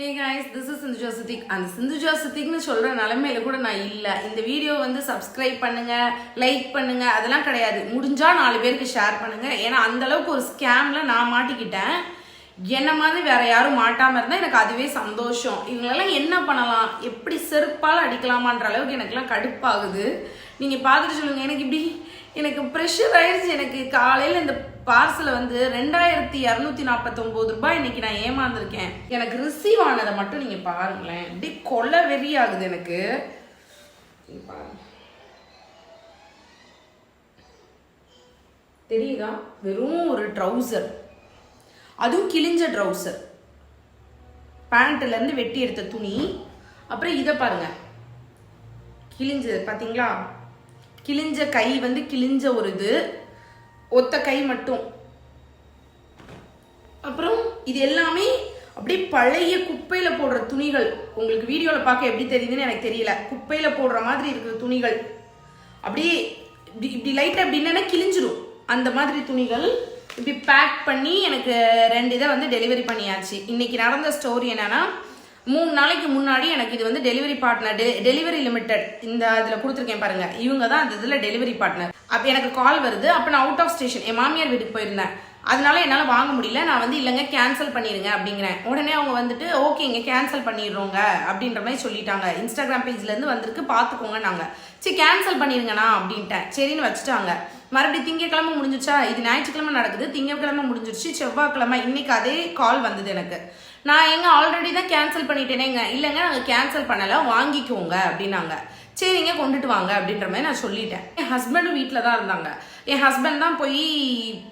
Hey guys this is Sindhuja Siddiq அந்த சிந்துஜா சித்திக்னு சொல்கிற நிலமையில கூட நான் இல்லை. இந்த வீடியோ வந்து சப்ஸ்கிரைப் பண்ணுங்க லைக் பண்ணுங்க அதெல்லாம் கிடையாது. முடிஞ்சால் நாலு பேருக்கு ஷேர் பண்ணுங்க. ஏன்னா அந்த அளவுக்கு ஒரு ஸ்கேம்ல நான் மாட்டிக்கிட்டேன். என்ன மாதிரி வேற யாரும் மாட்டாமல் இருந்தால் எனக்கு அதுவே சந்தோஷம். இவங்களெல்லாம் என்ன பண்ணலாம்? எப்படி செருப்பால் அடிக்கலாமான்ற அளவுக்கு எனக்குலாம் கடுப்பாகுது. நீங்கள் பார்த்துட்டு சொல்லுங்கள் எனக்கு இப்படி எனக்கு ப்ரெஷர் ஆயிடுச்சு. எனக்கு காலையில் இந்த பார்சலை வந்து ரெண்டாயிரத்தி இரநூத்தி நாற்பத்தொம்போது ரூபாய் இன்னைக்கு நான் ஏமாந்துருக்கேன். எனக்கு ரிசீவ் ஆனதை மட்டும் நீங்க பாருங்களேன். இப்படி கொலை வெறி ஆகுது எனக்கு தெரியுதா? வெறும் ஒரு ட்ரௌசர் அதுவும் கிழிஞ்ச ட்ரௌசர் பேண்ட்லேருந்து வெட்டி எடுத்த துணி. அப்புறம் இதை பாருங்க. கிழிஞ்சது பார்த்தீங்களா கிழிஞ்ச கை வந்து கிழிஞ்ச ஒரு இது. ஒத்த கை மட்டும். அப்புறம் இது எல்லாமே அப்படியே பழைய குப்பையில் போடுற துணிகள். உங்களுக்கு வீடியோவில் பார்க்க எப்படி தெரியுதுன்னு எனக்கு தெரியல. குப்பையில் போடுற மாதிரி இருக்கிற துணிகள். அப்படியே இப்படி இப்படி லைட்டாக அப்படி என்னன்னா கிழிஞ்சிரும். அந்த மாதிரி துணிகள் இப்படி பேக் பண்ணி எனக்கு ரெண்டு இதை வந்து டெலிவரி பண்ணியாச்சு. இன்னைக்கு நடந்த ஸ்டோரி என்னன்னா மூணு நாளைக்கு முன்னாடி எனக்கு இது வந்து டெலிவரி பார்ட்னர் டெலிவரி லிமிடெட் இந்த இதில் கொடுத்துருக்கேன் பாருங்க. இவங்க தான் அந்த இதில் டெலிவரி பார்ட்னர் அப்போ எனக்கு கால் வருது. அப்போ நான் அவுட் ஆஃப் ஸ்டேஷன் என் மாமியார் வீட்டுக்கு போயிருந்தேன். அதனால என்னால் வாங்க முடியல. நான் வந்து இல்லைங்க கேன்சல் பண்ணிடுங்க அப்படிங்கிறேன். உடனே அவங்க வந்துட்டு ஓகேங்க கேன்சல் பண்ணிடுறோங்க அப்படின்ற மாதிரி சொல்லிட்டாங்க. இன்ஸ்டாகிராம் பேஜ்லேருந்து வந்திருக்கு. பார்த்துக்கோங்க நாங்கள் சரி கேன்சல் பண்ணிடுங்கண்ணா அப்படின்ட்டேன். சரின்னு வச்சுட்டாங்க. மறுபடியும் திங்கக்கிழமை முடிஞ்சிச்சா? இது ஞாயிற்றுக்கிழமை நடக்குது. திங்கக்கிழமை முடிஞ்சிருச்சு. செவ்வாய்க்கிழமை இன்னைக்கு அதே கால் வந்தது எனக்கு. நான் எங்க ஆல்ரெடி தான் கேன்சல் பண்ணிட்டேனேங்க இல்லைங்க நாங்கள் கேன்சல் பண்ணலை வாங்கிக்கோங்க அப்படின்னாங்க. சரிங்க கொண்டுட்டு வாங்க அப்படின்ற மாதிரி நான் சொல்லிட்டேன். என் ஹஸ்பண்டும் வீட்டில் தான் இருந்தாங்க. என் ஹஸ்பண்ட் தான் போய்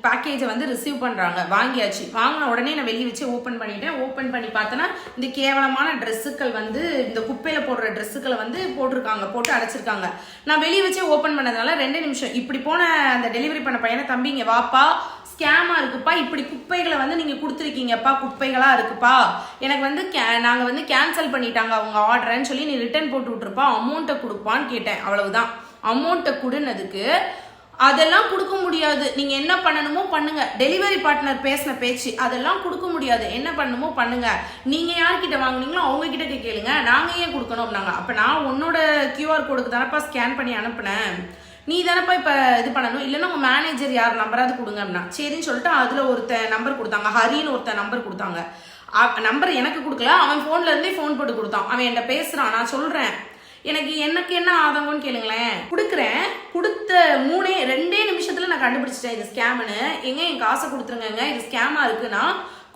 பேக்கேஜை வந்து ரிசீவ் பண்ணுறாங்க வாங்கியாச்சு. வாங்கின உடனே நான் வெளியே வச்சு ஓப்பன் பண்ணிட்டேன். ஓப்பன் பண்ணி பார்த்தேன்னா இந்த கேவலமான ட்ரெஸ்ஸுக்கள் வந்து இந்த குப்பையில் போடுற ட்ரெஸ்ஸுக்களை வந்து போட்டிருக்காங்க போட்டு அடைச்சிருக்காங்க. நான் வெளியே வச்சே ஓப்பன் பண்ணதுனால ரெண்டு நிமிஷம். இப்படி போன அந்த டெலிவரி பண்ண பையனை தம்பிங்க வாப்பா. ஸ்கேமா இருக்குப்பா. இப்படி குப்பைகளை வந்து நீங்க கொடுத்துருக்கீங்கப்பா. குப்பைகளா இருக்குப்பா. எனக்கு வந்து கே- நாங்க வந்து கேன்சல் பண்ணிட்டாங்க அவங்க ஆர்டர்ன்னு சொல்லி நீ ரிட்டர்ன் போட்டு விட்டுருப்பா. அமௌண்ட்டை கொடுப்பான்னு கேட்டேன். அவ்வளவுதான். அமௌண்ட்டை கொடுன்னதுக்கு அதெல்லாம் கொடுக்க முடியாது. நீங்க என்ன பண்ணணுமோ பண்ணுங்க. டெலிவரி பார்ட்னர் பேசின பேச்சு அதெல்லாம் கொடுக்க முடியாது. என்ன பண்ணணுமோ பண்ணுங்க. நீங்க யார்கிட்ட வாங்குனீங்களோ அவங்க கிட்ட கேளுங்க. நாங்க ஏன் அப்படின்னாங்க. அப்ப நான் உன்னோட கியூஆர் கோடுக்கு தானப்பா ஸ்கேன் பண்ணி அனுப்புனேன். நீ தானப்பா இப்போ இது பண்ணணும்? இல்லைன்னா உங்கள் மேனேஜர் யார்? நம்பராது கொடுங்க அப்படின்னா. சரின்னு சொல்லிட்டு அதில் ஒருத்தன் நம்பர் கொடுத்தாங்க. ஹரின்னு ஒருத்தன் நம்பர் கொடுத்தாங்க. நம்பர் எனக்கு கொடுக்கல. அவன் ஃபோன்ல இருந்தே ஃபோன் போட்டு கொடுத்தான். அவன் என்கிட்ட பேசுகிறான் நான் சொல்கிறேன் எனக்கு எனக்கு என்ன ஆதங்கம்னு கேளுங்களேன். கொடுக்குறேன். கொடுத்த மூணே ரெண்டே நிமிஷத்தில் நான் கண்டுபிடிச்சிட்டேன் இது ஸ்கேம்னு எங்க என் காசை கொடுத்துருங்கங்க. இது ஸ்கேமாக இருக்குன்னா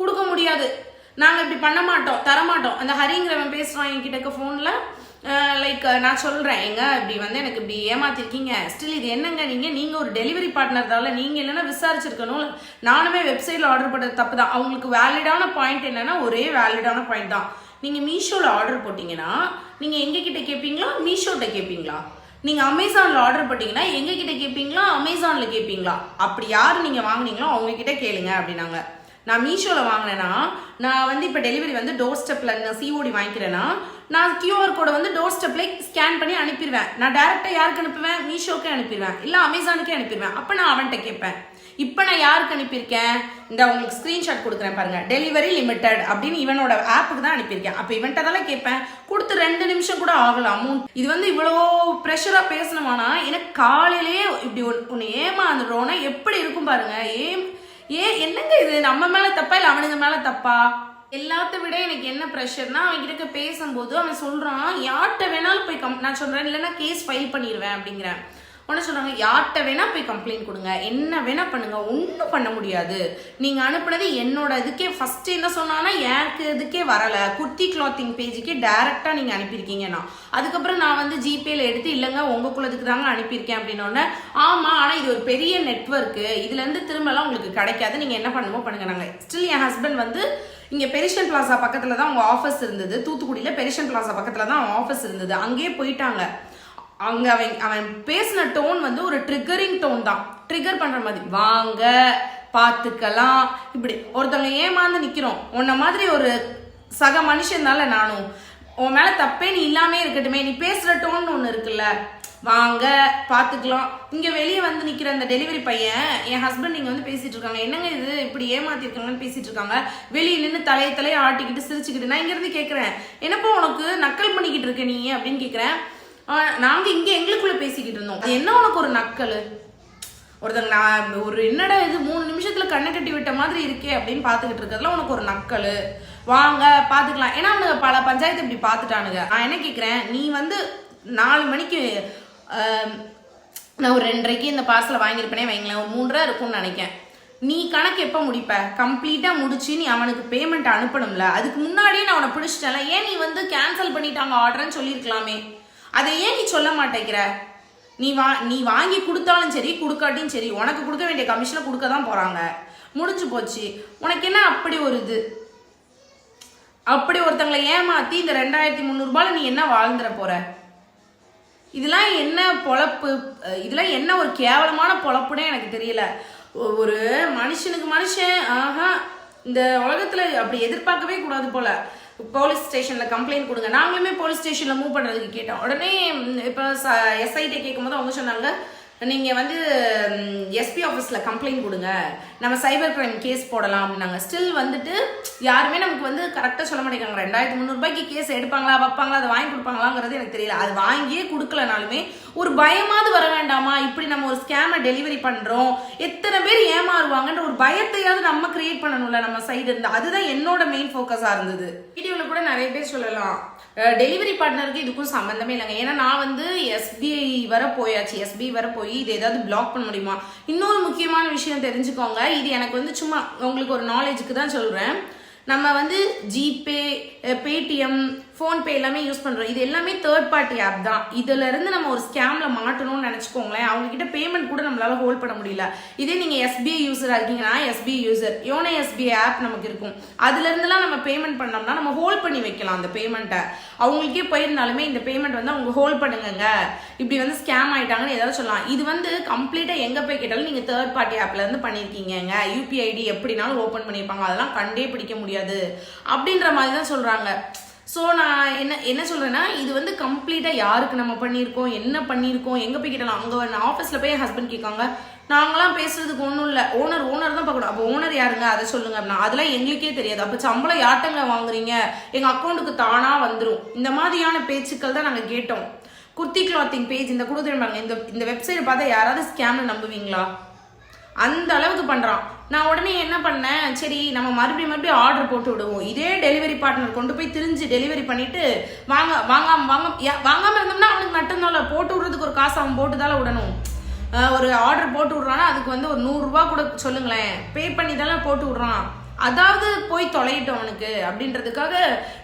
கொடுக்க முடியாது. நாங்கள் இப்படி பண்ண மாட்டோம். தர மாட்டோம் அந்த ஹரிங்கிறவன் பேசுகிறான் என்கிட்ட ஃபோனில் லைக் நான் சொல்கிறேன் எங்க இப்படி வந்து எனக்கு இப்படி ஏமாத்திருக்கீங்க? ஸ்டில் இது என்னங்க நீங்கள் நீங்கள் ஒரு டெலிவரி பார்ட்னர் தான் நீங்கள் இல்லைன்னா விசாரிச்சிருக்கணும். நானுமே வெப்சைட்டில் ஆர்டர் பண்ணுறது தப்பு தான் அவங்களுக்கு வேலிடான பாயிண்ட் என்னென்னா ஒரே வேலிடான பாயிண்ட் தான். நீங்கள் மீஷோவில் ஆர்டர் போட்டிங்கன்னா நீங்கள் எங்ககிட்ட கேட்பீங்களா மீஷோட்ட கேட்பீங்களா நீங்கள் அமேசானில் ஆர்டர் போட்டிங்கன்னா எங்ககிட்ட கேட்பீங்களா அமேசானில் கேட்பீங்களா அப்படி யார் நீங்கள் வாங்கினீங்களோ அவங்கக்கிட்ட கேளுங்க அப்படின்னாங்க. நான் மீஷோவில் வாங்கினேன்னா நான் வந்து இப்போ டெலிவரி வந்து டோர் ஸ்டெப்பில் நான் சிஓடி வாங்கிக்கிறேன்னா நான் கியூஆர் கோடை வந்து டோர் ஸ்டெப்ல ஸ்கேன் பண்ணி அனுப்பிடுவேன் நான் டேரெக்டாக யாருக்கு அனுப்புவேன்? மீஷோக்கே அனுப்பிடுவேன் இல்லை அமேசானுக்கே அனுப்பிடுவேன் அப்போ நான் அவன்கிட்ட கேட்பேன். இப்போ நான் யாருக்கு அனுப்பியிருக்கேன்? இந்த உங்களுக்கு ஸ்க்ரீன்ஷாட் கொடுக்குறேன் பாருங்க. டெலிவரி லிமிடெட் அப்படின்னு இவனோட ஆப்புக்கு தான் அனுப்பியிருக்கேன். அப்போ இவன்கிட்ட தான் கேட்பேன். கொடுத்து ரெண்டு நிமிஷம் கூட ஆகலாம் அமௌண்ட். இது வந்து இவ்வளோ ப்ரெஷராக பேசணுமானா எனக்கு காலையிலேயே இப்படி ஒன்று ஏமாந்துடுறோன்னா எப்படி இருக்கும் பாருங்க? ஏன் ஏன் என்னங்க இது? நம்ம மேல தப்பா இல்ல அவனுங்க மேல தப்பா? எல்லாத்த விட எனக்கு என்ன ப்ரெஷர்னா அவன் கிட்ட பேசும்போது அவன் சொல்றான் யார்கிட்ட வேணாலும் போய் கம் நான் சொல்றேன் இல்லைன்னா கேஸ் ஃபைல் பண்ணிடுவேன் அப்படிங்கிறேன். உடனே சொல்றாங்க யார்கிட்ட வேணா போய் கம்ப்ளைண்ட் கொடுங்க என்ன வேணா பண்ணுங்க ஒன்றும் பண்ண முடியாது. நீங்க அனுப்புனது என்னோட இதுக்கே ஃபர்ஸ்ட் என்ன சொன்னானா எனக்கு இதுக்கே வரல. குர்த்தி கிளாத்திங் பேஜுக்கே டைரக்டா நீங்க அனுப்பியிருக்கீங்கன்னா அதுக்கப்புறம் நான் வந்து ஜிபேல எடுத்து இல்லைங்க உங்க குலத்துக்கு தாங்க அனுப்பியிருக்கேன் அப்படின்னோடனே ஆமா ஆனா இது ஒரு பெரிய நெட்ஒர்க்கு இதுல இருந்து திரும்பலாம் உங்களுக்கு கிடைக்காது. நீங்க என்ன பண்ணுமோ பண்ணுங்க நாங்க. ஸ்டில் என் ஹஸ்பண்ட் வந்து இங்கே பெரிஷன் பிளாசா பக்கத்தில் தான் அவங்க ஆஃபீஸ் இருந்தது. தூத்துக்குடியில் பெரிஷன் பிளாசா பக்கத்தில் தான் அவன் ஆஃபீஸ் இருந்தது. அங்கேயே போயிட்டாங்க. அங்கே அவன் அவன் பேசின டோன் வந்து ஒரு ட்ரிகரிங் டோன் தான். ட்ரிகர் பண்ணுற மாதிரி வாங்க பார்த்துக்கலாம் இப்படி ஒருத்தவங்க ஏமாந்து நிற்கிறோம் உன்ன மாதிரி ஒரு சக மனுஷன் தானே நானும் உன் மேலே தப்பே நீ இல்லாமே இருக்கட்டுமே. நீ பேசுகிற டோன் ஒன்று இருக்குல்ல. வாங்க பார்த்துக்கலாம் இங்கே வெளியே வந்து நிற்கிற அந்த டெலிவரி பையன் என் ஹஸ்பண்ட் இங்கே வந்து பேசிகிட்டு இருக்காங்க. என்னங்க இது? இப்படி ஏமாத்திருக்காங்கன்னு பேசிகிட்டு இருக்காங்க. வெளியே நின்று தலையை தலையை ஆட்டிக்கிட்டு சிரிச்சுக்கிட்டு நான் இங்கேருந்து கேட்குறேன் என்னப்பா உனக்கு? நக்கல் பண்ணிக்கிட்டு இருக்க நீ? அப்படின்னு கேட்குறேன் நாங்கள் இங்கே எங்களுக்குள்ளே பேசிக்கிட்டு இருந்தோம். அது என்ன உனக்கு ஒரு நக்கல்? ஒருத்தங்க நான் ஒரு என்னடா இது? மூணு நிமிஷத்துல கண்ணை கட்டி விட்ட மாதிரி இருக்கே அப்படின்னு பார்த்துக்கிட்டு இருக்கிறதுல உனக்கு ஒரு நக்கல். வாங்க பார்த்துக்கலாம் ஏன்னா அவனுங்க பல பஞ்சாயத்து இப்படி பார்த்துட்டானுங்க நான் என்ன கேட்குறேன் நீ வந்து நாலு மணிக்கு Um, நான் ஒரு ரெண்டரைக்கு இந்த பார்சலை வாங்கியிருப்பேனே வைங்களேன். ஒரு மூன்றரை இருக்கும்னு நினைக்கேன் நீ கணக்கு எப்போ முடிப்ப? கம்ப்ளீட்டாக முடிச்சு நீ அவனுக்கு பேமெண்ட் அனுப்பணும்ல. அதுக்கு முன்னாடியே நான் அவனை பிடிச்சிட்டேன்ல. ஏன் நீ வந்து கேன்சல் பண்ணிட்டாங்க ஆர்டர்னு சொல்லியிருக்கலாமே? அதை ஏன் நீ சொல்ல மாட்டேங்கிற? நீ வா நீ வாங்கி கொடுத்தாலும் சரி கொடுக்காட்டியும் சரி உனக்கு கொடுக்க வேண்டிய கமிஷனை கொடுக்க தான் போகிறாங்க முடிஞ்சு போச்சு. உனக்கு என்ன அப்படி ஒரு இது? அப்படி ஒருத்தங்களை ஏமாத்தி இந்த ரெண்டாயிரத்தி முந்நூறுபால நீ என்ன வாழ்ந்துட போற? இதெல்லாம் என்ன பொழப்பு? இதெல்லாம் என்ன ஒரு கேவலமான பொழப்புனே எனக்கு தெரியல. ஒரு மனுஷனுக்கு மனுஷன் ஆஹா இந்த உலகத்துல அப்படி எதிர்பார்க்கவே கூடாது போல. போலீஸ் ஸ்டேஷன்ல கம்ப்ளைண்ட் கொடுங்க. நாங்களுமே போலீஸ் ஸ்டேஷன்ல மூவ் பண்றதுக்கு கேட்டோம். உடனே இப்போ எஸ்ஐடி கேட்கும்போது அவங்க சொன்னாங்க நீங்கள் வந்து எஸ்பி ஆஃபீஸில் கம்ப்ளைண்ட் கொடுங்க. நம்ம சைபர் கிரைம் கேஸ் போடலாம் அப்படின்னாங்க. ஸ்டில் வந்துட்டு யாருமே நமக்கு வந்து கரெக்டாக சொல்ல மாட்டேங்கிறாங்க. ரெண்டாயிரத்தி முந்நூறுபாய்க்கு கேஸ் எடுப்பாங்களா வைப்பாங்களா அதை வாங்கி கொடுப்பாங்களாங்கிறது எனக்கு தெரியல. அது வாங்கியே கொடுக்கலனாலுமே ஒரு பயமாவது வர வேண்டாமா? இப்படி நம்ம ஒரு ஸ்கேமை டெலிவரி பண்ணுறோம் எத்தனை பேர் ஏமாறுவாங்கன்ற ஒரு பயத்தையாவது நம்ம கிரியேட் பண்ணணும்ல நம்ம சைடு இருந்து. அதுதான் என்னோட மெயின் ஃபோக்கஸாக இருந்தது. வீடியோவில் கூட நிறைய பேர் சொல்லலாம். டெலிவரி பார்ட்னருக்கு இதுக்கும் சம்மந்தமே இல்லைங்க. ஏன்னா நான் வந்து எஸ்பிஐ வர போயாச்சு. எஸ்பிஐ வர போய் இது ஏதாவது பிளாக் பண்ண முடியுமா? இன்னொரு முக்கியமான விஷயம் தெரிஞ்சுக்கோங்க. இது எனக்கு வந்து சும்மா உங்களுக்கு ஒரு நாலேஜுக்கு தான் சொல்கிறேன் நம்ம வந்து ஜிபே பேடிஎம் ஃபோன்பே எல்லாமே யூஸ் பண்ணுறோம் இது எல்லாமே தேர்ட் பார்ட்டி ஆப் தான். இதுல இருந்து நம்ம ஒரு ஸ்கேம்ல மாட்டணும்னு நினச்சிக்கோங்களேன். அவங்க கிட்ட பேமெண்ட் கூட நம்மளால ஹோல்ட் பண்ண முடியல. இதே நீங்க எஸ்பிஐ யூசரா இருக்கீங்கன்னா SBI user YONO SBI app நமக்கு இருக்கும். அதுல இருந்துலாம் நம்ம பேமெண்ட் பண்ணோம்னா நம்ம ஹோல்ட் பண்ணி வைக்கலாம் அந்த பேமெண்ட்டை அவங்களுக்கே போயிருந்தாலுமே இந்த பேமெண்ட் வந்து அவங்க ஹோல்ட் பண்ணுங்கங்க. இப்படி வந்து ஸ்கேம் ஆயிட்டாங்கன்னு ஏதாவது சொல்லலாம். இது வந்து கம்ப்ளீட்டா எங்க போய் கேட்டாலும் நீங்க தேர்ட் பார்ட்டி ஆப்ல இருந்து பண்ணிருக்கீங்க யூபிஐ ஐடி எப்படினாலும் ஓபன் பண்ணிருப்பாங்க. அதெல்லாம் கண்டே பிடிக்க முடியாது. அப்படின்ற மாதிரி தான் சொல்றாங்க. ஸோ நான் என்ன என்ன சொல்கிறேன்னா இது வந்து கம்ப்ளீட்டாக யாருக்கு நம்ம பண்ணியிருக்கோம் என்ன பண்ணியிருக்கோம் எங்கே போய் கேட்டலாம் அங்கே நான் ஆஃபீஸில் போய் என் ஹஸ்பண்ட் கேட்காங்க. நாங்களாம் பேசுறதுக்கு ஒன்றும் இல்லை. ஓனர் ஓனர் தான் பார்க்கணும். அப்போ ஓனர் யாருங்க? அதை சொல்லுங்க அப்படின்னா அதெல்லாம் எங்களுக்கே தெரியாது. அப்போ சம்பளம் யார்ட்டங்க வாங்குறீங்க? எங்கள் அக்கௌண்ட்டுக்கு தானாக வந்துடும் இந்த மாதிரியான பேச்சுக்கள் தான் நாங்கள் கேட்டோம். குர்த்தி கிளாத்திங் பேஜ் இந்த கொடுத்துருப்பாங்க இந்த இந்த வெப்சைட் பார்த்தா யாராவது ஸ்கேம்னு நம்புவீங்களா? அந்த அளவுக்கு பண்ணுறான் நான் உடனே என்ன பண்ணேன்? சரி நம்ம மறுபடியும் மறுபடியும் ஆர்டர் போட்டு விடுவோம். இதே டெலிவரி பார்ட்னர் கொண்டு போய் திரிஞ்சு டெலிவரி பண்ணிட்டு வாங்க வாங்காம வாங்க வாங்காமல் இருந்தோம்னா அவனுக்கு நட்டம்தான் போட்டு விடுறதுக்கு ஒரு காசு அவன் போட்டு தானே விடணும். ஒரு ஆர்டர் போட்டு விடுறான்னா அதுக்கு வந்து ஒரு நூறுரூவா கூட சொல்லுங்களேன். பே பண்ணி தானே போட்டு விடுறான். அதாவது போய் தொலையிட்டோம் அவனுக்கு அப்படின்றதுக்காக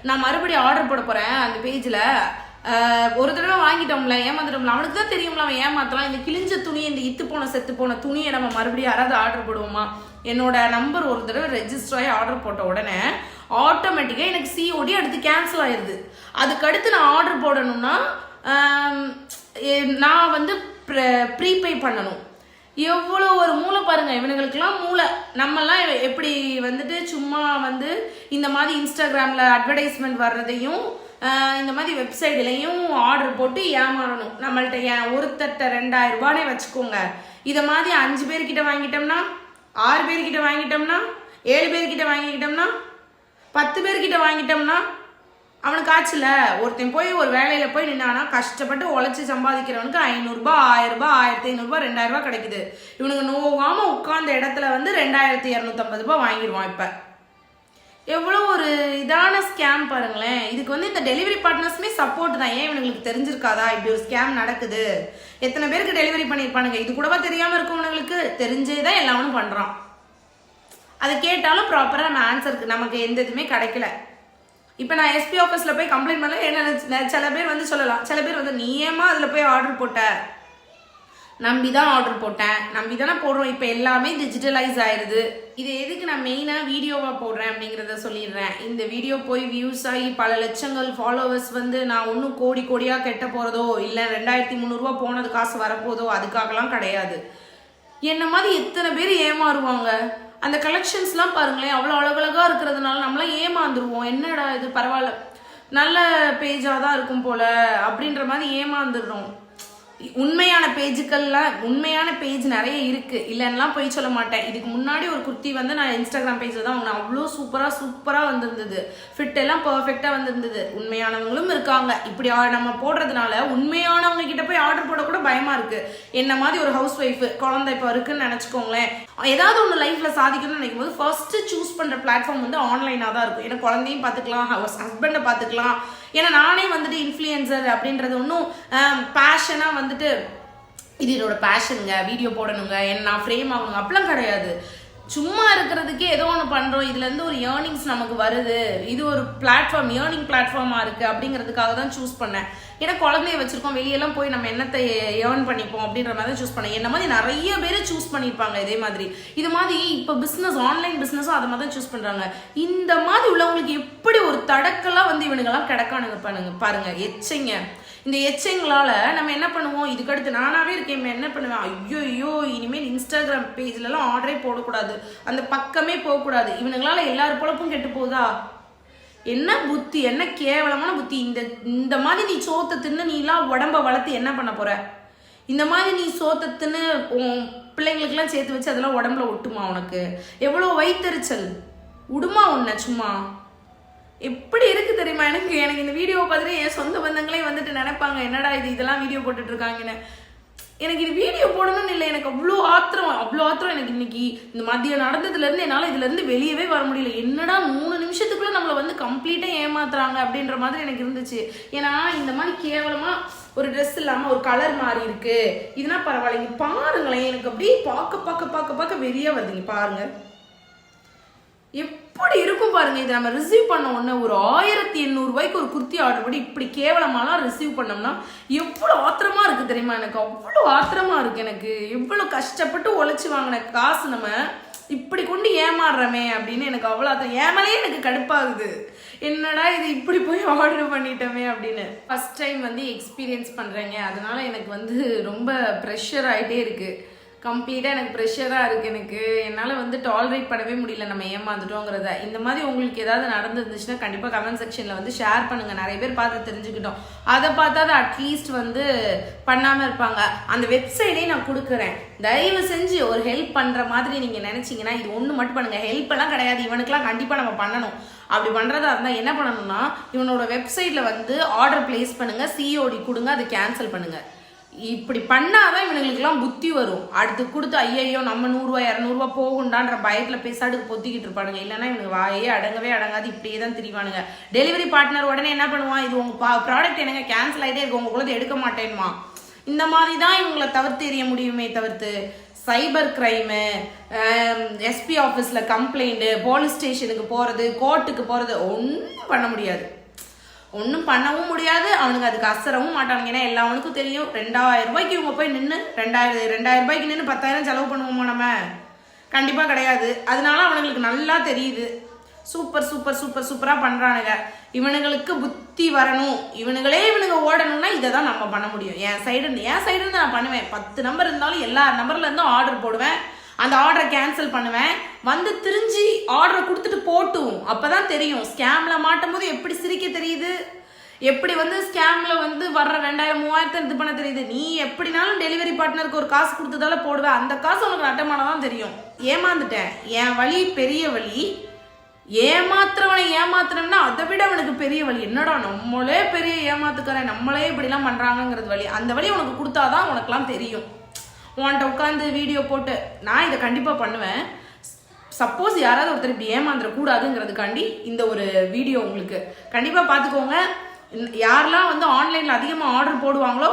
நான் மறுபடியும் ஆர்டர் போட போகிறேன் அந்த பேஜில் ஒரு தடவை வாங்கிட்டோம்ல ஏமாந்துட்டோம்ல. அவனுக்கு தான் தெரியும்ல அவன் ஏமாத்தலாம். இந்த கிழிஞ்ச துணி இந்த இத்து போன செத்து போன துணியை நம்ம மறுபடியும் யாராவது ஆர்டர் போடுவோமா? என்னோட நம்பர் ஒரு தடவை ரெஜிஸ்டர் ஆகி ஆர்டர் போட்ட உடனே ஆட்டோமேட்டிக்காக எனக்கு சிஓடி அடுத்து கேன்சல் ஆயிடுது அதுக்கடுத்து நான் ஆர்டர் போடணும்னா நான் வந்து ப்ரீபே பண்ணணும். எவ்வளோ ஒரு மூளை பாருங்க. இவனுங்களுக்கெல்லாம் மூளை. நம்மலாம் எப்படி வந்துட்டு சும்மா வந்து இந்த மாதிரி இன்ஸ்டாகிராமில் அட்வர்டைஸ்மெண்ட் வர்றதையும் இந்த மாதிரி வெப்சைட்லையும் ஆர்டர் போட்டு ஏமாறணும். நம்மள்ட்ட ஏன் ஒருத்தட்ட ரெண்டாயிரம் ரூபானே வச்சுக்கோங்க. இதை மாதிரி அஞ்சு பேர்கிட்ட வாங்கிட்டோம்னா ஆறு பேர்கிட்ட வாங்கிட்டோம்னா ஏழு பேர்கிட்ட வாங்கிக்கிட்டோம்னா பத்து பேர்கிட்ட வாங்கிட்டோம்னா அவனுக்கு ஆச்சுல ஒருத்தன் போய் ஒரு வேலையில் போய் நின்னானா கஷ்டப்பட்டு உழைச்சி சம்பாதிக்கிறவனுக்கு ஐநூறுரூபா ஆயிரம் ரூபாய் ஆயிரத்தி ஐநூறுரூபா ரெண்டாயிரரூபா கிடைக்குது. இவனுக்கு நோவாமல் உட்கார்ந்த இடத்துல வந்து ரெண்டாயிரத்தி இரநூத்தம்பது ரூபாய் வாங்கிடுவான் இப்போ. எவ்வளோ ஒரு இதான ஸ்கேம் பாருங்களேன். இதுக்கு வந்து இந்த டெலிவரி பார்ட்னர்ஸுமே சப்போர்ட் தான். ஏன் இவனுங்களுக்கு தெரிஞ்சிருக்காதா? இப்படி ஒரு ஸ்கேம் நடக்குது. எத்தனை பேருக்கு டெலிவரி பண்ணியிருப்பானுங்க? இது கூடவா தெரியாமல் இருக்கவனுங்களுக்கு தெரிஞ்சே தான் எல்லாமே பண்ணுறான் அதை கேட்டாலும் ப்ராப்பராக நம்ம ஆன்சருக்கு நமக்கு எந்த இதுவுமே கிடைக்கல. இப்போ நான் எஸ்பி ஆஃபீஸில் போய் கம்ப்ளைண்ட் பண்ணல. என்ன சில பேர் வந்து சொல்லலாம். சில பேர் வந்து நீ ஏமா அதில் போய் ஆர்டர் போட்ட? நம்பி தான் ஆர்டர் போட்டேன். நம்பி தானே போடுறோம். இப்போ எல்லாமே டிஜிட்டலைஸ் ஆயிடுது இது எதுக்கு நான் மெயினாக வீடியோவாக போடுறேன் அப்படிங்கிறத சொல்லிடுறேன். இந்த வீடியோ போய் வியூஸ் ஆகி பல லட்சங்கள் ஃபாலோவர்ஸ் வந்து நான் ஒன்றும் கோடி கோடியாக கெட்ட போகிறதோ இல்லை ரெண்டாயிரத்தி முந்நூறுரூவா போனது காசு வரப்போதோ அதுக்காகலாம் கிடையாது. என்ன மாதிரி எத்தனை பேர் ஏமாறுவாங்க? அந்த கலெக்ஷன்ஸ்லாம் பாருங்களேன் அவ்வளோ அழகழகாக இருக்கிறதுனால நம்மளாம் ஏமாந்துருவோம். என்னடா இது பரவாயில்ல. நல்ல பேஜாக தான் இருக்கும் போல அப்படின்ற மாதிரி ஏமாந்துடுறோம். உண்மையான பேஜுக்கள்லாம் உண்மையான பேஜ் நிறைய இருக்கு. இல்லைன்னா போய் சொல்ல மாட்டேன். இதுக்கு முன்னாடி ஒரு குர்த்தி வந்து நான் இன்ஸ்டாகிராம் பேஜில் தான் வாங்கினேன். அவ்வளோ சூப்பராக சூப்பராக வந்திருந்தது. ஃபிட் எல்லாம் பர்ஃபெக்டாக வந்திருந்தது. உண்மையானவங்களும் இருக்காங்க. இப்படி நம்ம போடுறதுனால உண்மையானவங்க கிட்ட போய் ஆர்டர் போட கூட பயமா இருக்கு. என்ன மாதிரி ஒரு ஹவுஸ் ஒய்ஃப் குழந்தை இப்போ இருக்குன்னு நினச்சிக்கோங்களேன். ஏதாவது ஒன்று லைஃப்ல சாதிக்கணும்னு நினைக்கும் போது ஃபர்ஸ்ட் சூஸ் பண்ணுற பிளாட்ஃபார்ம் வந்து ஆன்லைனாக தான் இருக்கும். ஏன்னா குழந்தையும் பார்த்துக்கலாம் ஹஸ்பண்டை பார்த்துக்கலாம். ஏன்னா நானே வந்துட்டு இன்ஃப்ளூயன்சர் அப்படின்றது ஒன்றும் பேஷனாக வந்துட்டு இது என்னோட பேஷனுங்க வீடியோ போடணுங்க என்ன நான் ஃப்ரேம் ஆகணுங்க அப்படிலாம் கிடையாது. சும்மா இருக்கிறதுக்கே ஏதோ ஒன்று பண்ணுறோம் இதுலேருந்து ஒரு ஏர்னிங்ஸ் நமக்கு வருது. இது ஒரு பிளாட்ஃபார்ம் ஏர்னிங் பிளாட்ஃபார்மாக இருக்குது அப்படிங்கிறதுக்காக தான் சூஸ் பண்ணேன். ஏன்னா குழந்தைய வச்சுருக்கோம். வெளியெல்லாம் போய் நம்ம என்னத்தை ஏர்ன் பண்ணிப்போம் அப்படின்ற மாதிரி தான் சூஸ் பண்ணேன். என்ன மாதிரி நிறைய பேர் சூஸ் பண்ணியிருப்பாங்க இதே மாதிரி. இது மாதிரி இப்போ பிஸ்னஸ் ஆன்லைன் பிஸ்னஸும் அதை மாதிரி தான் சூஸ் பண்ணுறாங்க இந்த மாதிரி உள்ளவங்களுக்கு ஒரு தடக்கெல்லாம் வந்து இவனுங்கெல்லாம் கிடக்கானுங்க பாருங்க பாருங்க எச்சைங்க. இந்த எச்சைங்களால நம்ம என்ன பண்ணுவோம்? இதுக்கடுத்து நானாவே இருக்கேன் என்ன பண்ணுவேன்? ஐயோ ஐயோ இனிமேல் இன்ஸ்டாகிராம் பேஜ்லலாம் ஆர்டரே போடக்கூடாது. அந்த பக்கமே போகக்கூடாது. இவனுங்களால எல்லார் பொழப்பும் கெட்டு போகுதா? என்ன புத்தி என்ன கேவலமான புத்தி. இந்த இந்த மாதிரி நீ சோத்தை தின்னு நீலாம் உடம்ப வளர்த்து என்ன பண்ண போற? இந்த மாதிரி நீ சோத்தை தின்னு உன் பிள்ளைங்களுக்கெல்லாம் சேர்த்து வச்சு அதெல்லாம் உடம்புல ஒட்டுமா உனக்கு? எவ்வளோ வயிற்றுச்சல் விடுமா உன்னை சும்மா? எப்படி இருக்கு தெரியுமா எனக்கு? எனக்கு இந்த வீடியோ பார்த்துட்டு என் சொந்த பந்தங்களே வந்துட்டு நினைப்பாங்க. என்னடா இது? இதெல்லாம் வீடியோ போட்டுட்டு இருக்காங்கன்னு எனக்கு இது வீடியோ போடணும்னு இல்லை. எனக்கு அவ்வளோ ஆத்திரம். அவ்வளோ ஆத்திரம் எனக்கு இன்னைக்கு. இந்த மதியம் நடந்ததுலேருந்து என்னால் இதுலேருந்து வெளியவே வர முடியல. என்னடா மூணு நிமிஷத்துக்குள்ள நம்மளை வந்து கம்ப்ளீட்டாக ஏமாத்துறாங்க அப்படின்ற மாதிரி எனக்கு இருந்துச்சு. ஏன்னா இந்த மாதிரி கேவலமாக ஒரு ட்ரெஸ் இல்லாமல் ஒரு கலர் மாறி இருக்கு. இதுனா பரவாயில்லைங்க பாருங்களேன். எனக்கு அப்படியே பார்க்க பார்க்க பார்க்க பார்க்க வெளியே வருதுங்க பாருங்க. எப்படி இருக்கும் பாருங்க இதை நம்ம ரிசீவ் பண்ண உடனே ஒரு ஆயிரத்தி எண்ணூறு ரூபாய்க்கு ஒரு குர்த்தி ஆர்டர் பண்ணி இப்படி கேவலமாலாம் ரிசீவ் பண்ணோம்னா எவ்வளோ ஆத்திரமா இருக்கு தெரியுமா எனக்கு? அவ்வளோ ஆத்திரமா இருக்கு எனக்கு. எவ்வளோ கஷ்டப்பட்டு உழைச்சி வாங்கின காசு நம்ம இப்படி கொண்டு ஏமாறுறமே அப்படின்னு எனக்கு அவ்வளோ ஆத்திரம். ஏமாலே எனக்கு கடுப்பாகுது. என்னடா இது இப்படி போய் ஆர்டர் பண்ணிட்டோமே அப்படின்னு. ஃபர்ஸ்ட் டைம் வந்து எக்ஸ்பீரியன்ஸ் பண்ணுறேங்க அதனால எனக்கு வந்து ரொம்ப ப்ரெஷர் ஆகிட்டே இருக்குது கம்ப்ளீட்டாக எனக்கு ப்ரெஷராக இருக்குது எனக்கு. என்னால் வந்து டாலரேட் பண்ணவே முடியல. நம்ம ஏமாந்துட்டோங்கிறத. இந்த மாதிரி உங்களுக்கு ஏதாவது நடந்துருந்துச்சுன்னா கண்டிப்பாக கமெண்ட் செக்ஷனில் வந்து ஷேர் பண்ணுங்கள் நிறைய பேர் பார்த்து தெரிஞ்சுக்கிட்டோம். அதை பார்த்தா அட்லீஸ்ட் வந்து பண்ணாமல் இருப்பாங்க. அந்த வெப்சைட்டே நான் கொடுக்குறேன். தயவு செஞ்சு ஒரு ஹெல்ப் பண்ணுற மாதிரி நீங்கள் நினச்சிங்கன்னா இது ஒன்று மட்டும் பண்ணுங்கள் ஹெல்ப்பெல்லாம் கிடையாது. இவனுக்கெல்லாம் கண்டிப்பாக நம்ம பண்ணணும். அப்படி பண்ணுறதா இருந்தால் என்ன பண்ணணும்னா இவனோட வெப்சைட்டில் வந்து ஆர்டர் ப்ளேஸ் பண்ணுங்கள் சிஓடி கொடுங்க. அதை கேன்சல் பண்ணுங்கள் இப்படி பண்ணாதான் இவனுங்களுக்குலாம் புத்தி வரும். அடுத்து கொடுத்து ஐயையோ நம்ம நூறுரூவா இரநூறுவா போகுண்டான்ற பயத்தில் பேசாடுக்கு பொத்திக்கிட்டு இருப்பானுங்க. இல்லைன்னா இவனுக்கு வாயே அடங்கவே அடங்காது இப்படியே தான் திரிவானுங்க. டெலிவரி பார்ட்னர் உடனே என்ன பண்ணுவான்? இது உங்கள் ப்ராடக்ட் என்னங்க? கேன்சல் ஆகிட்டே இருக்கு உங்களுக்குள்ளது எடுக்க மாட்டேன்மா. இந்த மாதிரி தான் இவங்களை தவிர்த்து எறிய முடியுமே தவிர்த்து சைபர் க்ரைமு எஸ்பி ஆஃபீஸில் கம்ப்ளைண்ட்டு போலீஸ் ஸ்டேஷனுக்கு போகிறது கோர்ட்டுக்கு போகிறது ஒன்றும் பண்ண முடியாது. ஒன்றும் பண்ணவும் முடியாது. அவனுக்கு அதுக்கு அசரவும் மாட்டானுங்க. ஏன்னா எல்லாவனுக்கும் தெரியும். ரெண்டாயிரம் ரூபாய்க்கு இவங்க போய் நின்று ரெண்டாயிரம் ரெண்டாயிரம் ரூபாய்க்கு நின்று பத்தாயிரம் செலவு பண்ணுவோமா நம்ம? கண்டிப்பாக கிடையாது. அதனால அவனுங்களுக்கு நல்லா தெரியுது. சூப்பர் சூப்பர் சூப்பர் சூப்பராக பண்ணுறானுங்க இவனுங்களுக்கு புத்தி வரணும். இவனுங்களே இவனுங்க ஓடணும்னா இதை தான் நம்ம பண்ண முடியும். என் சைடு என் சைடு நான் பண்ணுவேன். பத்து நம்பர் இருந்தாலும் எல்லா நம்பர்லேருந்தும் ஆர்டர் போடுவேன். அந்த ஆர்டரை கேன்சல் பண்ணுவேன். வந்து திரிஞ்சு ஆர்டரை கொடுத்துட்டு போட்டும். அப்பதான் தெரியும். ஸ்கேமில் மாட்டும் போது எப்படி சிரிக்க தெரியுது? எப்படி வந்து ஸ்கேம்ல வந்து வர்ற ரெண்டாயிரம் மூவாயிரத்தை இது பண்ண தெரியுது? நீ எப்படினாலும் டெலிவரி பார்ட்னருக்கு ஒரு காசு கொடுத்ததால போடுவேன். அந்த காசு உனக்கு நட்டமானதான் தெரியும். ஏமாந்துட்டேன். என் வழி பெரிய வழி. ஏமாத்துறவனை ஏமாத்துறவனா அதை விட அவனுக்கு பெரிய வழி. என்னடா நம்மளே பெரிய ஏமாத்துக்கிறேன் நம்மளே இப்படிலாம் பண்ணுறாங்கங்கிறது வழி. அந்த வழி உனக்கு கொடுத்தாதான் உனக்குலாம் தெரியும். உன்கிட்ட உட்காந்து வீடியோ போட்டு நான் இதை கண்டிப்பாக பண்ணுவேன். சப்போஸ் யாராவது ஒருத்தர் இப்படி ஏமாந்துடக்கூடாதுங்கிறதுக்காண்டி இந்த ஒரு வீடியோ உங்களுக்கு. கண்டிப்பாக பார்த்துக்கோங்க யாரெல்லாம் வந்து ஆன்லைனில் அதிகமாக ஆர்டர் போடுவாங்களோ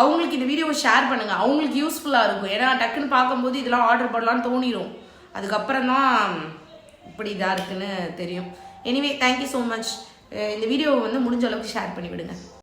அவங்களுக்கு இந்த வீடியோவை ஷேர் பண்ணுங்கள் அவங்களுக்கு யூஸ்ஃபுல்லாக இருக்கும். ஏன்னா டக்குன்னு பார்க்கும்போது இதெல்லாம் ஆர்டர் பண்ணலான்னு தோணிடும் அதுக்கப்புறம் தான் இப்படி இதாக இருக்குன்னு தெரியும். எனிவே தேங்க்யூ ஸோ மச் இந்த வீடியோவை வந்து முடிஞ்ச அளவுக்கு ஷேர் பண்ணிவிடுங்க.